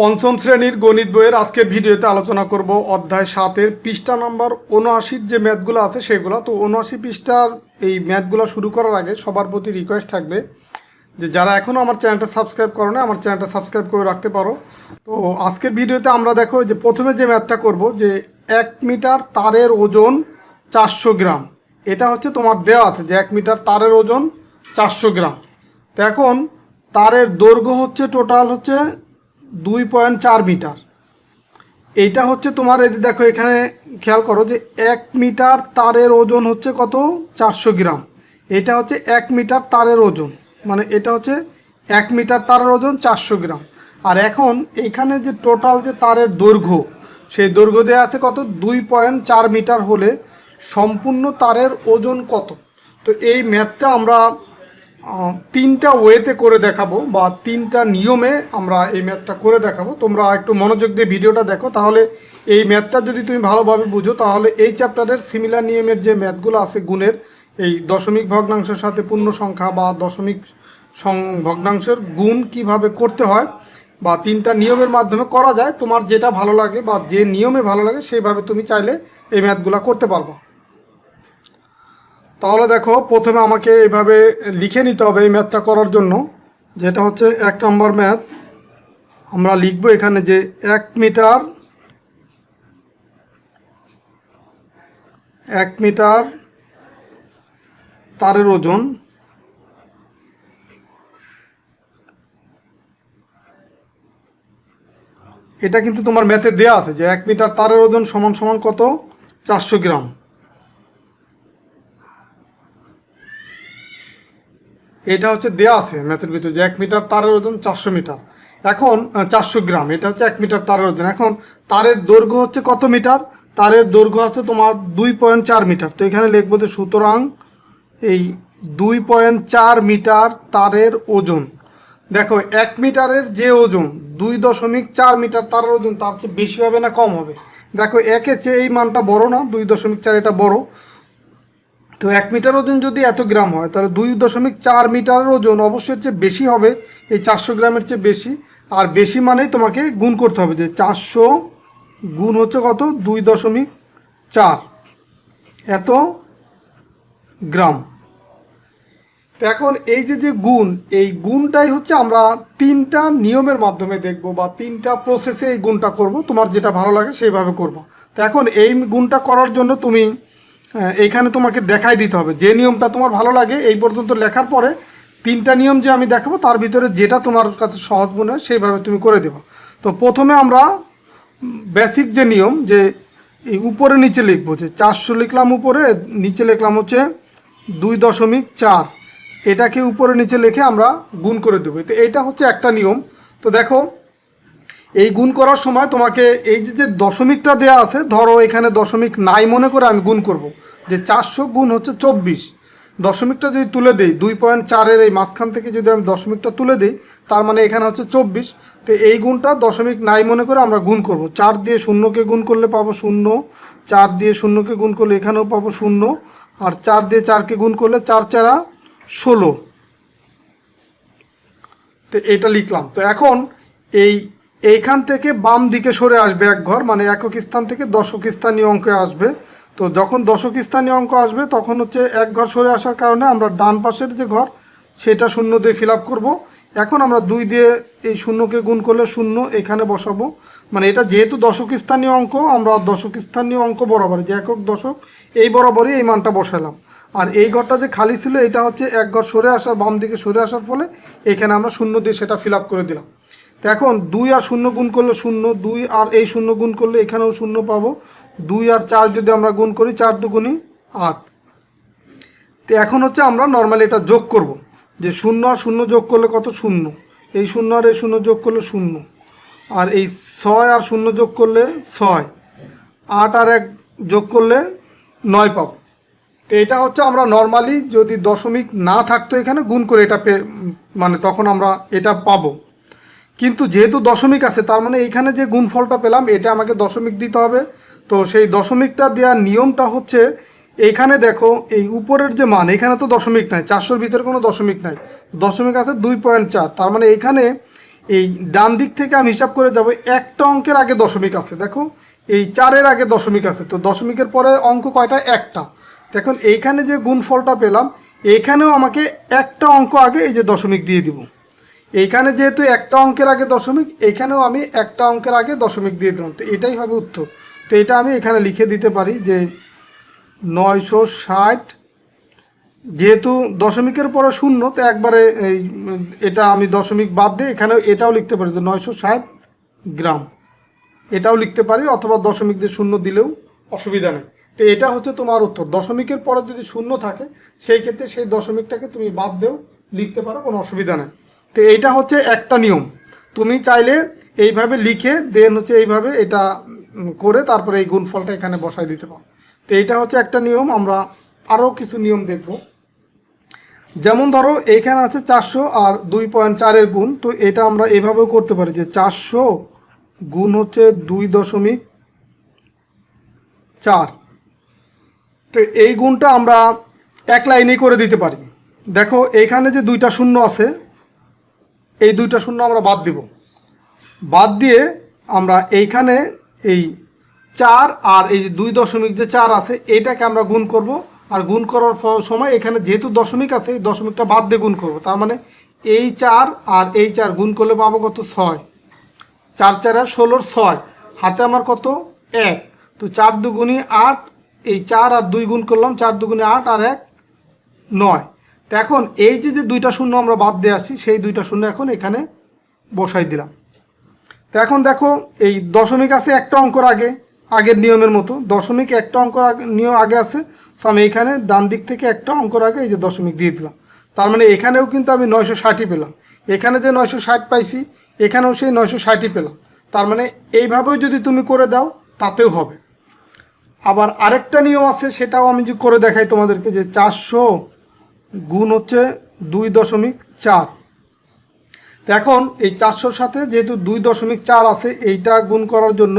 পঞ্চম শ্রেণির গণিত বইয়ের আজকের ভিডিওতে আলোচনা করব অধ্যায় সাতের পৃষ্ঠা নাম্বার উনআশির যে ম্যাথগুলো আছে সেগুলো। তো উনআশি পৃষ্ঠার এই ম্যাথগুলো শুরু করার আগে সবার প্রতি রিকোয়েস্ট থাকবে যে যারা এখনও আমার চ্যানেলটা সাবস্ক্রাইব করো না, আমার চ্যানেলটা সাবস্ক্রাইব করে রাখতে পারো। তো আজকের ভিডিওতে আমরা দেখো যে প্রথমে যে ম্যাথটা করব যে এক মিটার তারের ওজন চারশো গ্রাম। এটা হচ্ছে তোমার দেওয়া আছে যে এক মিটার তারের ওজন চারশো গ্রাম। তো এখন তারের দৈর্ঘ্য হচ্ছে টোটাল হচ্ছে দুই পয়েন্ট চার মিটার। এইটা হচ্ছে তোমার এই দেখো, এখানে খেয়াল করো যে এক মিটার তারের ওজন হচ্ছে কত? চারশো গ্রাম। এটা হচ্ছে এক মিটার তারের ওজন। মানে এটা হচ্ছে এক মিটার তারের ওজন চারশো গ্রাম। আর এখন এইখানে যে টোটাল যে তারের দৈর্ঘ্য, সেই দৈর্ঘ্য দেওয়া আছে কত? দুই পয়েন্ট চার মিটার হলে সম্পূর্ণ তারের ওজন কত? তো এই ম্যাথটা আমরা তিনটা ওয়েতে করে দেখাবো বা তিনটা নিয়মে আমরা এই ম্যাথটা করে দেখাবো। তোমরা একটু মনোযোগ দিয়ে ভিডিওটা দেখো, তাহলে এই ম্যাথটা যদি তুমি ভালোভাবে বুঝো, তাহলে এই চ্যাপ্টারের সিমিলার নিয়মের যে ম্যাথগুলো আছে গুণের, এই দশমিক ভগ্নাংশের সাথে পূর্ণ সংখ্যা বা দশমিক ভগ্নাংশের গুণ কীভাবে করতে হয় বা তিনটা নিয়মের মাধ্যমে করা যায়, তোমার যেটা ভালো লাগে বা যে নিয়মে ভালো লাগে, সেইভাবে তুমি চাইলে এই ম্যাথগুলো করতে পারবা। তাহলে দেখো, প্রথমে আমাকে এইভাবে লিখে নিতে হবে এই ম্যাথটা করার জন্য। যেটা হচ্ছে এক নম্বর ম্যাথ আমরা লিখব এখানে যে এক মিটার এক মিটার তারের ওজন এটা কিন্তু তোমার ম্যাথে দেয়া আছে যে এক মিটার তারের ওজন সমান সমান কত? চারশো গ্রাম। এটা হচ্ছে দেয়া আছে ম্যাথের ভিতরে যে এক মিটার তারের ওজন চারশো মিটার। এখন চারশো গ্রাম, এটা হচ্ছে এক মিটার তারের ওজন। এখন, তারের দৈর্ঘ্য হচ্ছে কত মিটার? তারের দৈর্ঘ্য আছে তোমার দুই পয়েন্ট চার মিটার। তো এখানে লিখব যে সুতরাং এই দুই পয়েন্ট চার মিটার তারের ওজন। দেখো, এক মিটারের যে ওজন, দুই দশমিক চার মিটার তারের ওজন, তার চেয়ে বেশি হবে না কম হবে? দেখো, একের চেয়ে এই মানটা বড় না, দুই দশমিক চার এটা বড়। তো এক মিটার ওজন যদি এত গ্রাম হয়, তাহলে দুই দশমিক চার মিটারের ওজন অবশ্যই চেয়ে বেশি হবে, এই চারশো গ্রামের চেয়ে বেশি। আর বেশি মানেই তোমাকে গুণ করতে হবে যে চারশো গুণ হচ্ছে কত? দুই দশমিক চার। এত গ্রাম। এখন এই যে যে গুণ, এই গুণটাই হচ্ছে আমরা তিনটা নিয়মের মাধ্যমে দেখব বা তিনটা প্রসেসে এই গুণটা করব, তোমার যেটা ভালো লাগে সেইভাবে করব। তো এখন এই গুণটা করার জন্য তুমি এইখানে তোমাকে দেখাই দিতে হবে। যে নিয়মটা তোমার ভালো লাগে, এই পর্যন্ত লেখার পরে তিনটা নিয়ম যে আমি দেখাবো, তার ভিতরে যেটা তোমার কাছে সহজ মনে হয়, সেইভাবে তুমি করে দেবো। তো প্রথমে আমরা বেসিক যে নিয়ম, যে এই উপরে নিচে লিখব, যে চারশো লিখলাম উপরে, নিচে লিখলাম হচ্ছে দুই দশমিক চার। এটাকে উপরে নিচে লিখে আমরা গুণ করে দেবো। তো এইটা হচ্ছে একটা নিয়ম। তো দেখো এই গুণ করার সময় তোমাকে এই যে দশমিকটা দেওয়া আছে, ধরো এখানে দশমিক নাই মনে করে আমি গুণ করব। যে চারশো গুণ হচ্ছে চব্বিশ। দশমিকটা যদি তুলে দিই, দুই পয়েন্ট চারের এই মাঝখান থেকে যদি আমি দশমিকটা তুলে দিই, তার মানে এখানে হচ্ছে চব্বিশ। তো এই গুণটা দশমিক নাই মনে করে আমরা গুণ করব। চার দিয়ে শূন্যকে গুণ করলে পাবো শূন্য, চার দিয়ে শূন্যকে গুণ করলে এখানেও পাবো শূন্য, আর চার দিয়ে চারকে গুণ করলে চার চারা ষোলো। তো এটা লিখলাম। তো এখন এই এইখান থেকে বাম দিকে সরে আসবে এক ঘর মানে একক স্থান থেকে দশক স্থানীয় অঙ্কে আসবে। তো যখন দশক স্থানীয় অঙ্ক আসবে, তখন হচ্ছে এক ঘর সরে আসার কারণে আমরা ডান পাশের যে ঘর, সেটা শূন্য দিয়ে ফিল আপ করব। এখন আমরা দুই দিয়ে এই শূন্যকে গুণ করলে শূন্য এখানে বসাবো। মানে এটা যেহেতু দশক স্থানীয় অঙ্ক, আমরা দশক স্থানীয় অঙ্ক বরাবর যে একক দশক, এই বরাবরই এই মানটা বসালাম। আর এই ঘরটা যে খালি ছিল, এটা হচ্ছে এক ঘর সরে আসার, বাম দিকে সরে আসার ফলে এখানে আমরা শূন্য দিয়ে সেটা ফিল করে দিলাম। তো এখন দুই আর শূন্য গুণ করলে শূন্য, দুই আর এই শূন্য গুণ করলে এখানেও শূন্য পাবো। দুই আর চার যদি আমরা গুণ করি, চার দুগুণই আট। তো এখন হচ্ছে আমরা নর্মালি এটা যোগ করব। যে শূন্য আর শূন্য যোগ করলে কত? শূন্য। এই শূন্য আর এই শূন্য যোগ করলে শূন্য। আর এই ছয় আর শূন্য যোগ করলে ছয়। আট আর এক যোগ করলে নয় পাবো। তো এটা হচ্ছে আমরা নর্মালি যদি দশমিক না থাকতো এখানে, গুণ করে এটা পে মানে তখন আমরা এটা পাবো। কিন্তু যেহেতু দশমিক আছে, তার মানে এইখানে যে গুণফলটা পেলাম, এটা আমাকে দশমিক দিতে হবে। তো সেই দশমিকটা দেওয়ার নিয়মটা হচ্ছে, এইখানে দেখো, এই উপরের যে মান এখানে তো দশমিক নাই, চারশোর ভিতরে কোনো দশমিক নাই। দশমিক আছে দুই পয়েন্ট চার, তার মানে এইখানে এই ডান দিক থেকে আমি হিসাব করে যাব, একটা অঙ্কের আগে দশমিক আছে। দেখো, এই চারের আগে দশমিক আছে, তো দশমিকের পরে অঙ্ক কয়টা? একটা। দেখুন, এইখানে যে গুণফলটা পেলাম, এইখানেও আমাকে একটা অঙ্ক আগে এই যে দশমিক দিয়ে দিব। এইখানে যেহেতু একটা অঙ্কের আগে দশমিক, এইখানেও আমি একটা অঙ্কের আগে দশমিক দিয়ে দিলাম। তো এটাই হবে উত্তর। তো এটা আমি এখানে লিখে দিতে পারি যে নয়শো ষাট, যেহেতু দশমিকের পরে শূন্য, তো একবারে এটা আমি দশমিক বাদ দিয়ে এখানে এটাও লিখতে পারি যে নয়শো ষাট গ্রাম। এটাও লিখতে পারি, অথবা দশমিক দিয়ে শূন্য দিলেও অসুবিধা নেই। তো এটা হচ্ছে তোমার উত্তর। দশমিকের পরে যদি শূন্য থাকে, সেই ক্ষেত্রে সেই দশমিকটাকে তুমি বাদ দিয়েও লিখতে পারো, কোনো অসুবিধা নেই। তো এইটা হচ্ছে একটা নিয়ম। তুমি চাইলে এইভাবে লিখে দেন হচ্ছে এইভাবে এটা করে তারপরে এই গুণফলটা এখানে বসাই দিতে পারো। তো এইটা হচ্ছে একটা নিয়ম, আমরা আরও কিছু নিয়ম দেখব। যেমন ধরো, এইখানে আছে চারশো আর দুই পয়েন্ট চারের গুণ, তো এটা আমরা এভাবেও করতে পারি যে চারশো গুণ হচ্ছে দুই দশমিক চার। তো এই গুণটা আমরা এক লাইনেই করে দিতে পারি। দেখো, এইখানে যে দুইটা শূন্য আছে এই দুইটা শূন্য আমরা বাদ দিব। বাদ দিয়ে আমরা এইখানে এই চার আর এই যে দুই দশমিক যে চার আছে এইটাকে আমরা গুণ করব। আর গুণ করার সময় এখানে যেহেতু দশমিক আছে, এই দশমিকটা বাদ দিয়ে গুণ করব। তার মানে এই চার আর এই চার গুণ করলে পাবো কত? ছয়। চার চার আর ষোলোর ছয়। হাতে আমার কত? এক। তো চার দুগুণি আট, এই চার আর দুই গুণ করলাম, চার দুগুণি আট আর এক, নয়। তো এখন এই যে যে দুইটা শূন্য আমরা বাদ দিয়ে আসি সেই দুইটা শূন্য এখন এখানে বসাই দিলাম। তো এখন দেখো, এই দশমিক আছে একটা অঙ্কর আগে, আগের নিয়মের মতো। দশমিক একটা অঙ্কর নিয়ম আগে আছে, তো আমি এখানে ডান দিক থেকে একটা অঙ্কর আগে এই যে দশমিক দিয়ে দিলাম। তার মানে এখানেও কিন্তু আমি নয়শো ষাটই পেলাম। এখানে যে নয়শো ষাট পাইছি, এখানেও সেই নয়শো ষাটই পেলাম। তার মানে এইভাবেও যদি তুমি করে দাও, তাতেও হবে। আবার আরেকটা নিয়ম আছে, সেটাও আমি করে দেখাই তোমাদেরকে, যে চারশো গুণ হচ্ছে দুই দশমিক চার। তো এখন এই চারশোর সাথে যেহেতু দুই দশমিক চার আছে, এইটা গুণ করার জন্য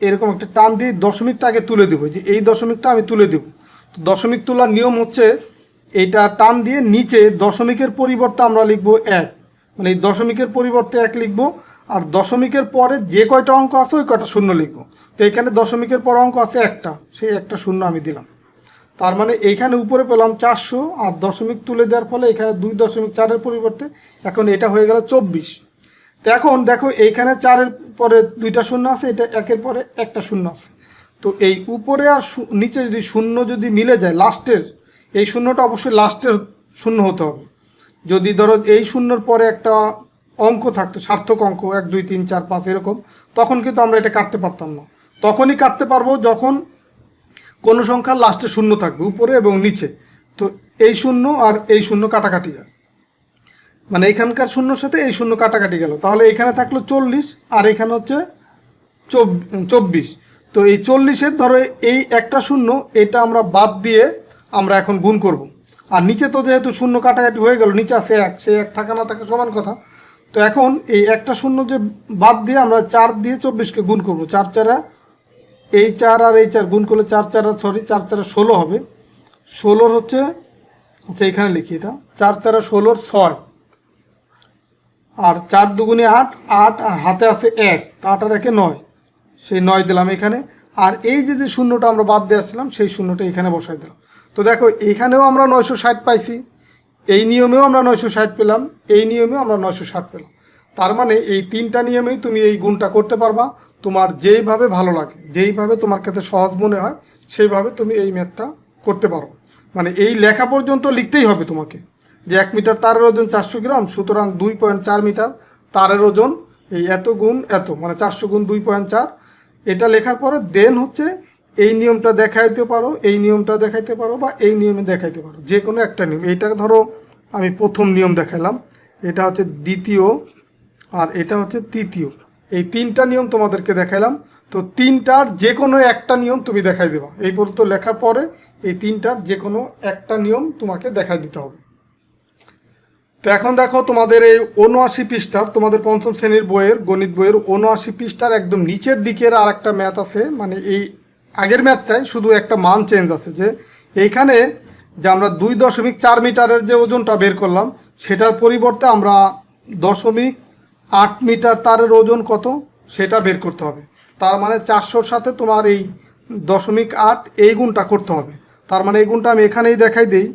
এরকম একটা টান দিয়ে দশমিকটা আগে তুলে দেবো। যে এই দশমিকটা আমি তুলে দেবো। তো দশমিক তোলার নিয়ম হচ্ছে এইটা টান দিয়ে নিচে দশমিকের পরিবর্তে আমরা লিখব এক। মানে এই দশমিকের পরিবর্তে এক লিখব আর দশমিকের পরে যে কয়টা অঙ্ক আছে ওই কয়টা শূন্য লিখব। তো এখানে দশমিকের পর অঙ্ক আছে একটা। সেই একটা শূন্য আমি দিলাম। তার মানে এইখানে উপরে পেলাম চারশো আর দশমিক তুলে দেওয়ার ফলে এখানে দুই দশমিক চারের পরিবর্তে এখন এটা হয়ে গেল চব্বিশ। তো এখন দেখো এইখানে চারের পরে দুইটা শূন্য আছে, এটা একের পরে একটা শূন্য আছে। তো এই উপরে আর নিচে যদি শূন্য যদি মিলে যায় লাস্টের, এই শূন্যটা অবশ্যই লাস্টের শূন্য হতে হবে। যদি ধরো এই শূন্যর পরে একটা অঙ্ক থাকতো, সার্থক অঙ্ক, এক, দুই, তিন, চার, পাঁচ, এরকম, তখন কিন্তু আমরা এটা কাটতে পারতাম না। তখনই কাটতে পারব যখন কোনো সংখ্যা লাস্টে শূন্য থাকবে, উপরে এবং নিচে। তো এই শূন্য আর এই শূন্য কাটাকাটি যায়। মানে এখানকার শূন্যর সাথে এই শূন্য কাটাকাটি গেল। তাহলে এখানে থাকল চল্লিশ আর এখানে হচ্ছে চব্বিশ। তো এই চল্লিশের ধরো এই একটা শূন্য, এটা আমরা বাদ দিয়ে আমরা এখন গুণ করব। আর নিচে তো যেহেতু শূন্য কাটাকাটি হয়ে গেল, নিচে আছে এক, সে এক থাকা না থাকা সমান কথা। তো এখন এই একটা শূন্য যে বাদ দিয়ে আমরা চার দিয়ে চব্বিশকে গুণ করব। চার চারা এই চার আর এই চার গুণ করলে চার চার আর সরি চার চার ষোলো হবে। ষোলোর হচ্ছে আচ্ছা এখানে লিখি এটা। চার চারে ষোলোর ছয়। আর চার দুগুণে আট আট আর হাতে আছে এক আট আর একে নয়। সেই নয় দিলাম এখানে। আর এই যে যে শূন্যটা আমরা বাদ দিয়ে আসছিলাম, সেই শূন্যটা এখানে বসাই দিলাম। তো দেখো, এখানেও আমরা নয়শো ষাট পাইছি। এই নিয়মেও আমরা নয়শো ষাট পেলাম, এই নিয়মেও আমরা নয়শো ষাট পেলাম। তার মানে এই তিনটা নিয়মেই তুমি এই গুণটা করতে পারবা। তোমার যেইভাবে ভালো লাগে, যেইভাবে তোমার কাছে সহজ মনে হয়, সেইভাবে তুমি এই ম্যাথটা করতে পারো। মানে এই লেখা পর্যন্ত লিখতেই হবে তোমাকে যে এক মিটার তারের ওজন চারশো গ্রাম, সুতরাং দুই পয়েন্ট চার মিটার তারের ওজন এই এত গুণ এত মানে চারশো গুণ দুই পয়েন্ট চার। এটা লেখার পরে দেন হচ্ছে এই নিয়মটা দেখাইতে পারো, এই নিয়মটা দেখাইতে পারো বা এই নিয়মে দেখাইতে পারো যে কোনো একটা নিয়ম। এইটা ধরো আমি প্রথম নিয়ম দেখালাম এটা হচ্ছে দ্বিতীয় আর এটা হচ্ছে তৃতীয়। এই তিনটা নিয়ম তোমাদেরকে দেখাইলাম। তো তিনটার যে কোনো একটা নিয়ম তুমি দেখাই দেবা। এই পর্যন্ত লেখার পরে এই তিনটার যে কোনো একটা নিয়ম তোমাকে দেখাই দিতে হবে। তো এখন দেখো তোমাদের এই উনআশি পৃষ্ঠার, তোমাদের পঞ্চম শ্রেণির বইয়ের, গণিত বইয়ের উনআশি পৃষ্ঠার একদম নিচের দিকের আর একটা ম্যাথ আছে। মানে এই আগের ম্যাথটাই শুধু একটা মান চেঞ্জ আছে যে এইখানে যে আমরা দুই দশমিক চার মিটারের যে ওজনটা বের করলাম, সেটার পরিবর্তে আমরা দশমিক আট মিটার তারের ওজন কত? সেটা বের করতে হবে। তার মানে চারশোর সাথে তোমার এই দশমিক আট, এই গুণটা করতে হবে। তার মানে এই গুণটা আমি এখানেই দেখাই দিই।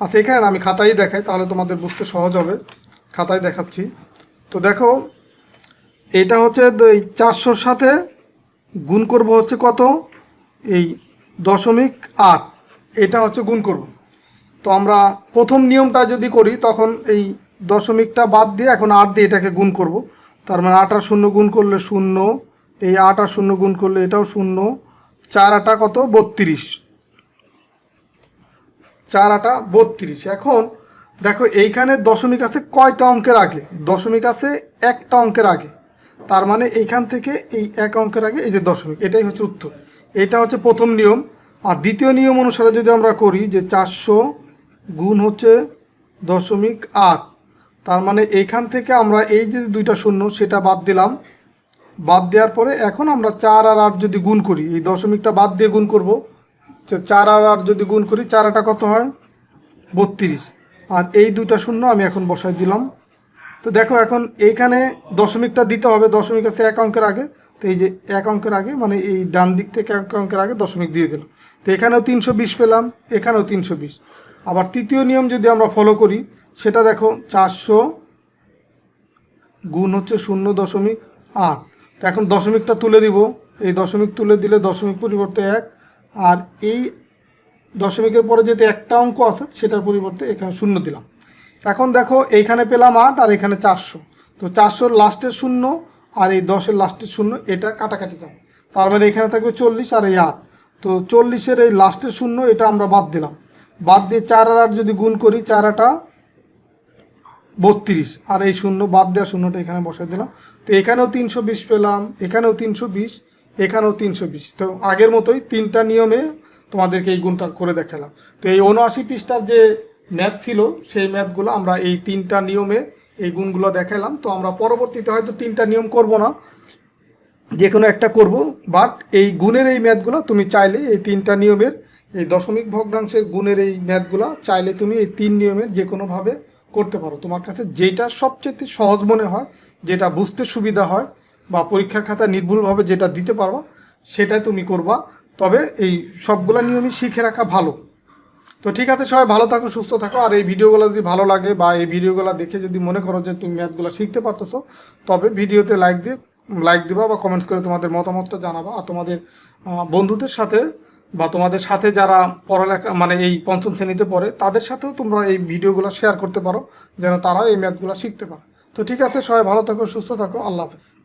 আচ্ছা এখানে আমি খাতায় দেখাই, তাহলে তোমাদের বুঝতে সহজ হবে। খাতায় দেখাচ্ছি। তো দেখো, এটা হচ্ছে এই চারশোর সাথে গুণ করব হচ্ছে কত? এই দশমিক আট, এটা হচ্ছে গুণ করব। তো আমরা প্রথম নিয়মটা যদি করি, তখন এই দশমিকটা বাদ দিয়ে এখন আট দিয়ে এটাকে গুণ করব। তার মানে আট আর শূন্য গুণ করলে শূন্য, এই আট আর শূন্য গুণ করলে এটাও শূন্য। চার আটা কত? বত্রিশ। চার আটা বত্রিশ। এখন দেখো, এইখানে দশমিক আছে কয়টা অঙ্কের আগে? দশমিক আছে একটা অঙ্কের আগে। তার মানে এইখান থেকে এই এক অঙ্কের আগে এই যে দশমিক, এটাই হচ্ছে উত্তর। এটা হচ্ছে প্রথম নিয়ম। আর দ্বিতীয় নিয়ম অনুসারে যদি আমরা করি যে চারশো গুণ হচ্ছে দশমিক আট তার মানে এইখান থেকে আমরা এই যে দুইটা শূন্য, সেটা বাদ দিলাম। বাদ দেওয়ার পরে এখন আমরা চার আর আট যদি গুণ করি, এই দশমিকটা বাদ দিয়ে গুণ করব। চার আর আট যদি গুণ করি, চার আটা কত হয়? বত্রিশ। আর এই দুইটা শূন্য আমি এখন বসাই দিলাম। তো দেখো এখন এইখানে দশমিকটা দিতে হবে, দশমিক আছে এক অঙ্কের আগে। তো এই যে এক অঙ্কের আগে মানে এই ডান দিক থেকে এক অঙ্কের আগে দশমিক দিয়ে দিল। তো এখানেও তিনশো বিশ পেলাম, এখানেও তিনশো বিশ। আবার তৃতীয় নিয়ম যদি আমরা ফলো করি, সেটা দেখো চারশো গুণ হচ্ছে শূন্য দশমিক আট। তো এখন দশমিকটা তুলে দিব। এই দশমিক তুলে দিলে দশমিক পরিবর্তে এক। আর এই দশমিকের পরে যেহেতু একটা অঙ্ক আছে, সেটার পরিবর্তে এখানে শূন্য দিলাম। এখন দেখো এইখানে পেলাম আট আর এখানে চারশো। তো চারশোর লাস্টের শূন্য আর এই দশের লাস্টের শূন্য, এটা কাটাকাটি যাবে। তার মানে এখানে থাকবে চল্লিশ আর এই আট। তো চল্লিশের এই লাস্টের শূন্য, এটা আমরা বাদ দিলাম। বাদ দিয়ে চার আর যদি গুণ করি, চার আটা বত্রিশ। আর এই শূন্য, বাদ দেওয়া শূন্যটা এখানে বসাই দিলাম। তো এখানেও তিনশো বিশ পেলাম, এখানেও তিনশো বিশ, এখানেও তিনশো বিশ। তো আগের মতোই তিনটা নিয়মে তোমাদেরকে এই গুণটা করে দেখালাম। তো এই উনআশি পৃষ্ঠার যে ম্যাথ ছিল, সেই ম্যাথগুলো আমরা এই তিনটা নিয়মে এই গুণগুলো দেখালাম। তো আমরা পরবর্তীতে হয়তো তিনটা নিয়ম করব না। যে কোনো একটা করব, বাট এই গুণের এই ম্যাথগুলো তুমি চাইলে এই তিনটা নিয়মের এই দশমিক ভগ্নাংশের গুণের এই ম্যাথগুলো চাইলে তুমি এই তিন নিয়মের যে কোনোভাবে করতে পারো। তোমার কাছে যেটা সবচেয়ে সহজ মনে হয়, যেটা বুঝতে সুবিধা হয় বা পরীক্ষার খাতায় নির্ভুলভাবে যেটা দিতে পারবা, সেটাই তুমি করবা। তবে এই সবগুলা নিয়মই শিখে রাখা ভালো। তো ঠিক আছে সবাই, ভালো থাকো, সুস্থ থাকো। আর এই ভিডিওগুলো যদি ভালো লাগে বা এই ভিডিওগুলো দেখে যদি মনে করো যে তুমি ম্যাথগুলো শিখতে পারতেছো, তবে ভিডিওতে লাইক দিয়ে, লাইক দিবা বা কমেন্টস করে তোমাদের মতামতটা জানাবা। আর তোমাদের বন্ধুদের সাথে বা তোমাদের সাথে যারা পড়ালেখা মানে এই পঞ্চম শ্রেণীতে পড়ে, তাদের সাথেও তোমরা এই ভিডিওগুলো শেয়ার করতে পারো, যেন তারাও এই ম্যাথগুলো শিখতে পারো। তো ঠিক আছে, সবাই ভালো থাকো, সুস্থ থাকো, আল্লাহ হাফেজ।